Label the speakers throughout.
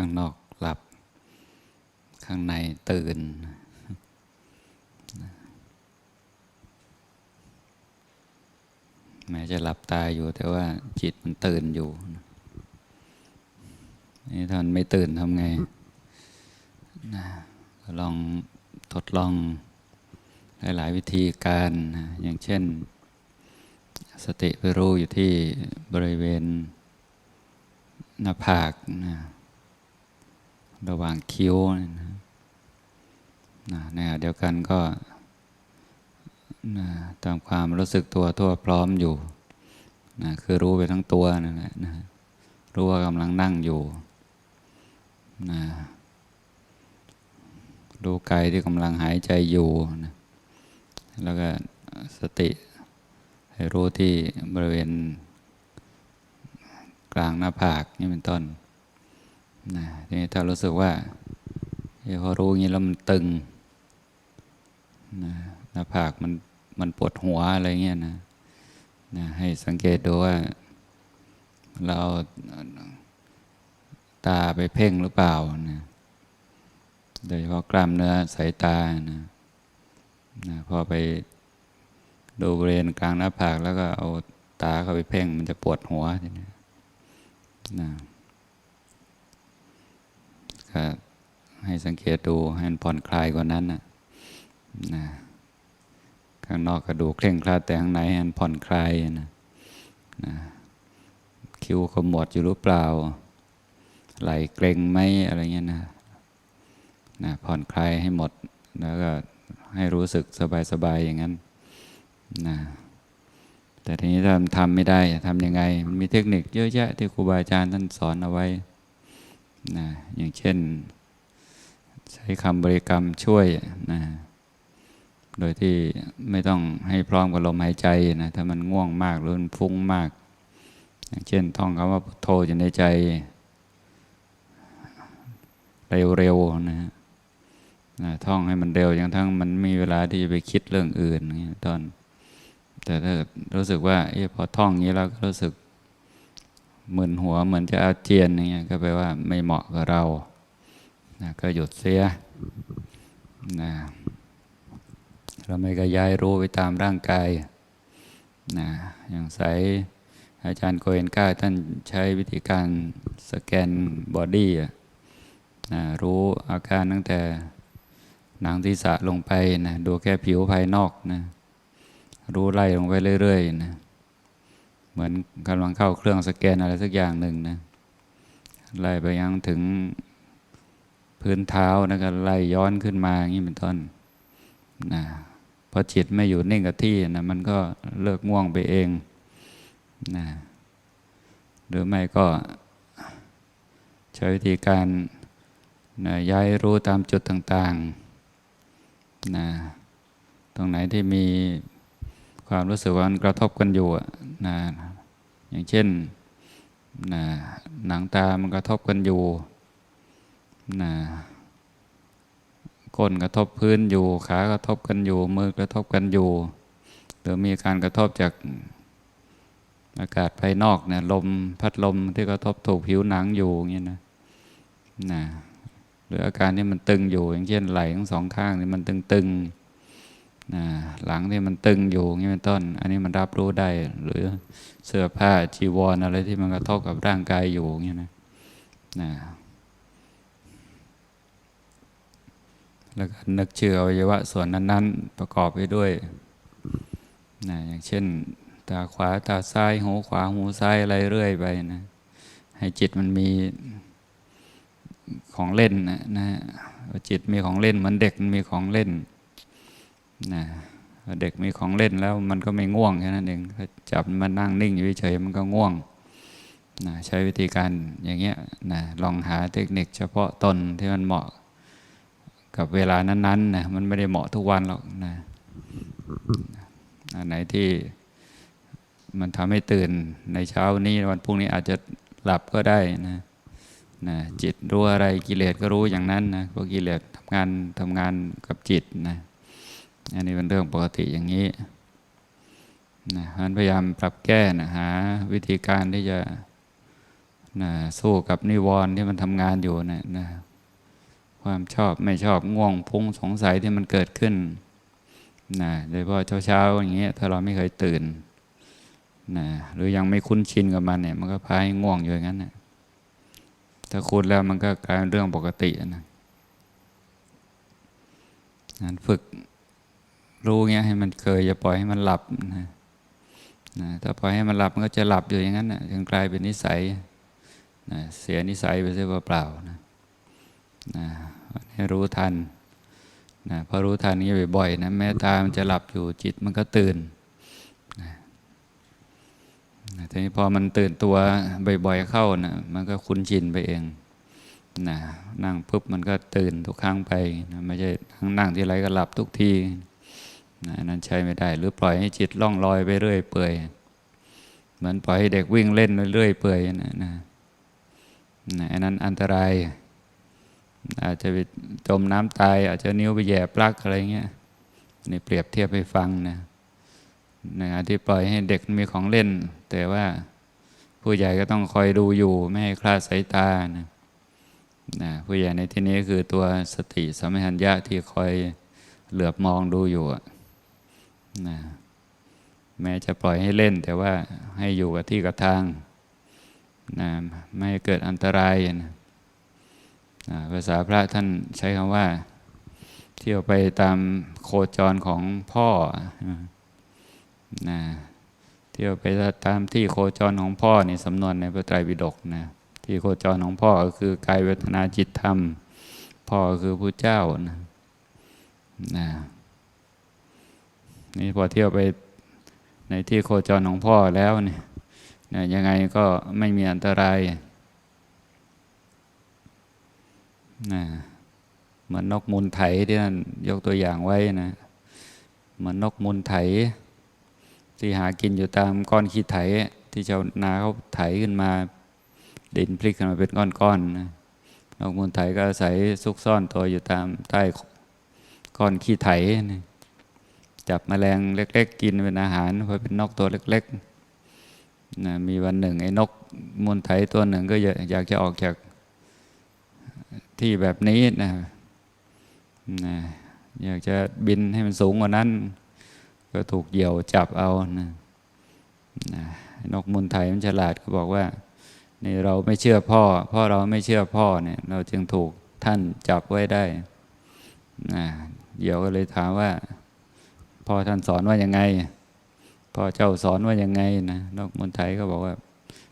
Speaker 1: ข้างนอกหลับ ข้างในตื่น แม้จะหลับตาอยู่แต่ว่าจิตมันตื่นอยู่นี่ท่านไม่ตื่นทำไงนะลองทดลองหลายๆวิธีการอย่างเช่น สติไปรู้อยู่ที่บริเวณหน้าผากนะ ระหว่างคิ้วนะนะในขณะเดียวกันก็นะตามความรู้สึกตัวทั่วพร้อมอยู่นะคือรู้ไปทั้งตัวนั่นแหละนะรู้ว่ากำลังนั่งอยู่นะรู้กายที่กำลังหายใจอยู่นะแล้วก็สติให้รู้ที่บริเวณกลางหน้าผากนี่เป็นต้น นะทีนี้ถ้ารู้สึกว่าพอรู้อย่างนี้แล้วมันตึงนะหน้าผากมันมันปวดหัวอะไรเงี้ยนะนะ ให้สังเกตดูว่า เราเอาตาไปเพ่งหรือเปล่านะโดยเฉพาะกล้ามเนื้อสายตานะนะพอไปดูบริเวณกลางหน้าผาก แล้วก็เอาตาเข้าไปเพ่ง มันจะปวดหัวทีนี้นะ ก็ให้สังเกตดูให้มันผ่อนคลายกว่านั้นนะนะข้างนอกกระดูเคร่งคลาดแต่ข้างในให้มันผ่อนคลายนะนะคิ้วขมวดอยู่หรือเปล่า ไหลเกรงไหมอะไรเงี้ยนะนะผ่อนคลายให้หมดแล้วก็ให้รู้สึกสบายๆอย่างนั้นนะแต่ทีนี้ถ้าทำไม่ได้ทำยังไง มันมีเทคนิคเยอะแยะที่ครูบาอาจารย์ท่านสอนเอาไว้ นะอย่างเช่น ใช้คำบริกรรมช่วยนะโดยที่ไม่ต้องให้พร้อมกับลมหายใจนะถ้ามันง่วงมากหรือมันฟุ้งมาก อย่างเช่นท่องคำว่าพุทโธอยู่ในใจ เร็วๆนะฮนะท่องให้มันเร็วจนทั้งมันมีเวลาที่จะไปคิดเรื่องอื่นตอน แต่ถ้ารู้สึกว่าอพอท่องอย่างนี้แล้วก็รู้สึก มึนหัวเหมือนจะอาเจียนอย่างเงี้ยก็แปลว่าไม่เหมาะกับเรานะก็หยุดเสียนะเราไม่ก็ย้ายรู้ไปตามร่างกายนะอย่างใสอาจารย์โกเอนก้าท่านใช้วิธีการสแกนบอดี้นะรู้อาการตั้งแต่หนังศีรษะลงไปนะดูแค่ผิวภายนอกนะรู้ไล่ลงไปเรื่อยๆนะ เหมือนกำลังเข้าเครื่องสแกนอะไรสักอย่างหนึ่งนะไล่ไปยังถึงพื้นเท้านะก็ไล่ย้อนขึ้นมาอย่างนี้เป็นต้นนะพอจิตไม่อยู่นิ่งกับที่นะมันก็เลิกง่วงไปเองนะหรือไม่ก็ใช้วิธีการนะย้ายรู้ตามจุดต่างๆนะตรงไหนที่มี ความรู้สึกว่ามันกระทบกันอยู่นะอย่างเช่นนะหนังตามันกระทบกันอยู่นะก้นกระทบพื้นอยู่ ขากระทบกันอยู่ มือกระทบกันอยู่ หรือมีการกระทบจากอากาศภายนอกเนี่ยลมพัดลมที่กระทบถูกผิวหนังอยู่อย่างนี้นะนะหรืออาการที่มันตึงอยู่ อย่างเช่นไหล่ทั้งสองข้างนี่มันตึงๆ นะหลังที่มันตึงอยู่อย่างนี้เป็นต้น อันนี้มันรับรู้ได้ หรือเสื้อผ้าจีวรออะไรที่มันกระทบกับร่างกายอยู่อย่างนี้นะนะแล้วก็นึกชื่ออวัยวะส่วนนั้น ๆ ประกอบไปด้วยนะอย่างเช่น ตาขวาตาซ้ายหูขวาหูซ้ายอะไรเรื่อยไปนะให้จิตมันมีของเล่นนะนะจิตมีของเล่นเหมือนเด็กมันมีของเล่นนะเด็กมีของเล่นแล้วมันก็ไม่ง่วงแค่นั้นเองจับมันนั่งนิ่งอยู่เฉยมันก็ง่วงนะใช้วิธีการอย่างเงี้ยนะลองหาเทคนิคเฉพาะตนที่มันเหมาะกับเวลานั้นๆนะมันไม่ได้เหมาะทุกวันหรอกนะอันไหนที่มันทำให้ตื่นในเช้านี้วันพรุ่งนี้อาจจะหลับก็ได้นะนะจิตรู้อะไรกิเลสก็รู้อย่างนั้นนะเพราะกิเลสทำงานทำงานกับจิตนะ อันนี้เป็นเรื่องปกติอย่างนี้นะพยายามปรับแก้นะหาวิธีการที่จะนะสู้กับนิวรณ์ที่มันทำงานอยู่นะนะความชอบไม่ชอบง่วงพุ่งสงสัยที่มันเกิดขึ้นนะโดยเฉพาะเช้าๆอย่างเงี้ยถ้าเราไม่เคยตื่นนะหรือยังไม่คุ้นชินกับมันเนี่ย มันก็พาให้ง่วงอยู่อย่างนั้นนะถ้าคุ้นแล้วมันก็กลายเป็นเรื่องปกตินะนั้นฝึก รู้เงี้ยให้มันเคยอย่าปล่อยให้มันหลับนะนะถ้าปล่อยให้มันหลับมันก็จะหลับอยู่อย่างนั้นนะจนกลายเป็นนิสัยนะเสียนิสัยไปเสียเปล่าๆนะนะให้รู้ทันนะพอรู้ทันนี้บ่อยๆนะแม้ตามันจะหลับอยู่จิตมันก็ตื่นนะทีนี้พอมันตื่นตัวบ่อยๆเข้านะมันก็คุ้นชินไปเองนะนั่งปุ๊บมันก็ตื่นทุกครั้งไปนะไม่ใช่นั่งนั่งที่ไรก็หลับทุกที นะนั้นใช้ไม่ได้ หรือปล่อยให้จิตล่องลอยไปเรื่อยเปื่อยเหมือนปล่อยให้เด็กวิ่งเล่นเรื่อยเปื่อยนะนะนะอันนั้นอันตราย อาจจะไปจมน้ำตาย อาจจะนิ้วไปแย่ปลักอะไรเงี้ยนี่เปรียบเทียบให้ฟังนะนะที่ปล่อยให้เด็กมีของเล่น แต่ว่าผู้ใหญ่ก็ต้องคอยดูอยู่ ไม่ให้คลาดสายตานะนะผู้ใหญ่ในที่นี้คือตัวสติสัมปชัญญะที่คอยเหลือบมองดูอยู่ นะแม้จะปล่อยให้เล่น แต่ว่าให้อยู่กับที่กับทางนะไม่ให้เกิดอันตรายนะภาษาพระท่านใช้คำว่า เที่ยวไปตามโคจรของพ่อนะเที่ยวไปตามที่โคจรของพ่อในสำนวนในพระไตรปิฎกนะที่โคจรของพ่อก็คือกายเวทนาจิตธรรม พ่อคือพระเจ้านะนะ นี่พอเที่ยวไปในที่โคจรของพ่อแล้วเนี่ยนะยังไงก็ไม่มีอันตรายนะเหมือนนกมูลไถที่นั่นยกตัวอย่างไว้นะเหมือนนกมูลไถ ที่หากินอยู่ตามก้อนขี้ไถ ที่ชาวนาเขาไถขึ้นมา ดินพลิกขึ้นมาเป็นก้อนๆนะนกมูลไถก็อาศัยซุกซ่อนตัวอยู่ตามใต้ก้อนขี้ไถนะ จับแมลงเล็ก ๆ กินเป็นอาหารเพราะเป็นนกตัวเล็กๆนะมีวันหนึ่งไอ้นกมูลไถตัวหนึ่งก็อยากจะออกจากที่แบบนี้นะนะอยากจะบินให้มันสูงกว่านั้น ก็ถูกเหยี่ยวจับเอานะนะนกมุนไทยมันฉลาดก็บอกว่านี่เราไม่เชื่อพ่อ พ่อเราไม่เชื่อพ่อเนี่ยเราจึงถูกท่านจับไว้ได้นะเหยี่ยวก็เลยถามว่า พ่อท่านสอนว่ายังไง พ่อเจ้าสอนว่ายังไงนะนกมนไทยก็บอกว่า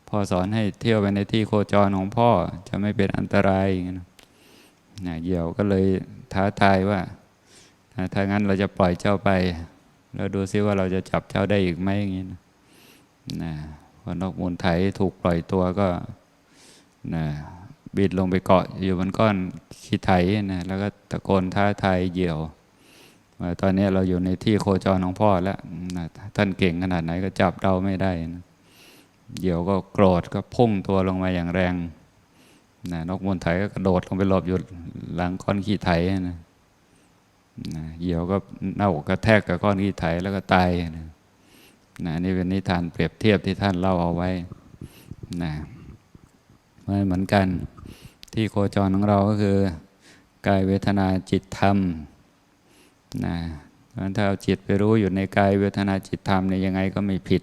Speaker 1: พ่อสอนให้เที่ยวไปในที่โคจรของพ่อจะไม่เป็นอันตรายนะนะเหยี่ยวก็เลยท้าทายว่าถ้างั้นเราจะปล่อยเจ้าไป แล้วดูซิว่าเราจะจับเจ้าได้อีกไหมอย่างนี้นะนะพอนกมูลไถถูกปล่อยตัวก็นะบิดลงไปเกาะอยู่บนก้อนขี้ไถนะแล้วก็ตะโกนท้าทายเหยี่ยว ตอนนี้เราอยู่ในที่โคจรของพ่อแล้วท่านเก่งขนาดไหนก็จับเราไม่ได้นะเหยี่ยวก็โกรธก็พุ่งตัวลงมาอย่างแรงนะนกมูลไถก็กระโดดลงไปหลบอยู่หลังก้อนขี้ไถนะนะเหี่ยวก็เน่ากระแทกกับก้อนขี้ไถแล้วก็ตายนะนะนี่เป็นนิทานเปรียบเทียบที่ท่านเล่าเอาไว้นะไม่เหมือนกันที่โคจรของเราก็คือกายเวทนาจิตธรรม นะถ้าเอาจิตไปรู้อยู่ในกายเวทนาจิตธรรมเนี่ยยังไงก็ไม่ผิด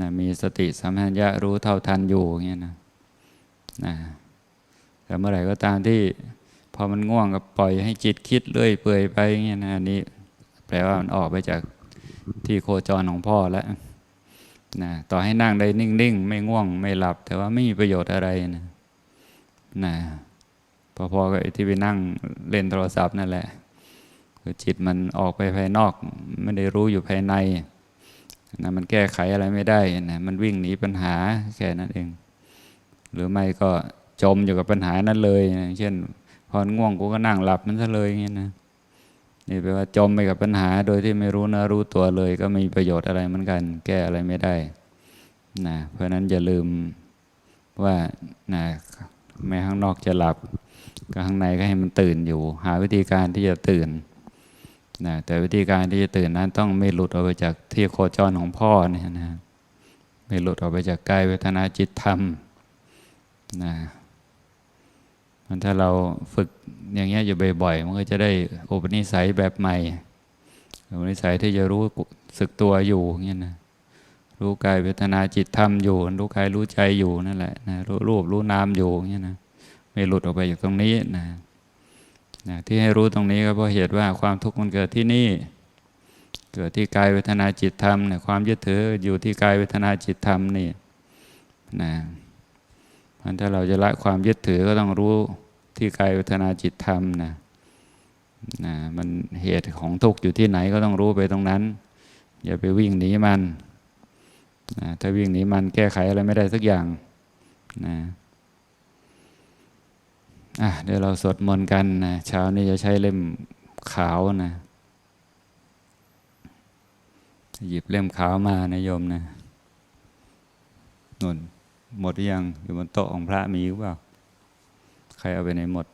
Speaker 1: นะมีสติสัมผัสญะรู้เท่าทันอยู่เงี้ยนะนะแต่เมื่อไหร่ก็ตามที่พอมันง่วงก็ปล่อยให้จิตคิดเรื่อยเปื่อยไปเงี้ยนะนี่แปลว่ามันออกไปจากที่โคจรของพ่อแล้วนะต่อให้นั่งได้นิ่งๆ ไม่ง่วงไม่หลับ แต่ว่าไม่มีประโยชน์อะไรนะนะพอๆกับที่ไปนั่งเล่นโทรศัพท์นั่นแหละ คือจิตมันออกไปภายนอก ไม่ได้รู้อยู่ภายในนะมันแก้ไขอะไรไม่ได้นะมันวิ่งหนีปัญหาแค่นั้นเอง หรือไม่ก็จมอยู่กับปัญหานั้นเลยนะเช่น พอง่วงกูก็นั่งหลับมันซะเลยอย่างนี้นะนี่แปลว่าจมไปกับปัญหาโดยที่ไม่รู้เนื้อรู้ตัวเลย ก็ไม่มีประโยชน์อะไรเหมือนกัน แก้อะไรไม่ได้นะเพราะนั้นอย่าลืมว่านะแม้ข้างนอกจะหลับก็ข้างในก็ให้มันตื่นอยู่ หาวิธีการที่จะตื่น นะแต่วิธีการที่จะตื่นนั้นต้องไม่หลุดออกไปจากที่โคจรของพ่อเนี่ยนะไม่หลุดออกไปจากกายเวทนาจิตธรรมนะมันถ้าเราฝึกอย่างเงี้ยอยู่บ่อยๆมันก็จะได้อุปนิสัยแบบใหม่อุปนิสัยที่จะรู้สึกตัวอยู่เงี้ยนะรู้กายเวทนาจิตธรรมอยู่ รู้กายรู้ใจอยู่นั่นแหละนะรู้รูปรู้นามอยู่เงี้ยนะไม่หลุดออกไปจากตรงนี้นะ นะที่ให้รู้ตรงนี้ก็เพราะเหตุว่าความทุกข์มันเกิดที่นี่ เกิดที่กายเวทนาจิตธรรมเนี่ยความยึดถืออยู่ที่กายเวทนาจิตธรรมนี่นะมันถ้าเราจะละความยึดถือก็ต้องรู้ที่กายเวทนาจิตธรรมนะนะมันเหตุของทุกข์อยู่ที่ไหนก็ต้องรู้ไปตรงนั้น อย่าไปวิ่งหนีมันนะถ้าวิ่งหนีมันแก้ไขอะไรไม่ได้สักอย่างนะ อะเดี๋ยวเราสวดมนต์กันนะเช้านี้จะใช้เล่มขาวนะ หยิบเล่มขาวมานะโยมนะนุ่นหมดหรือยังอยู่บนโต๊ะของพระมีหรือเปล่า ใครเอาไปไหนหมด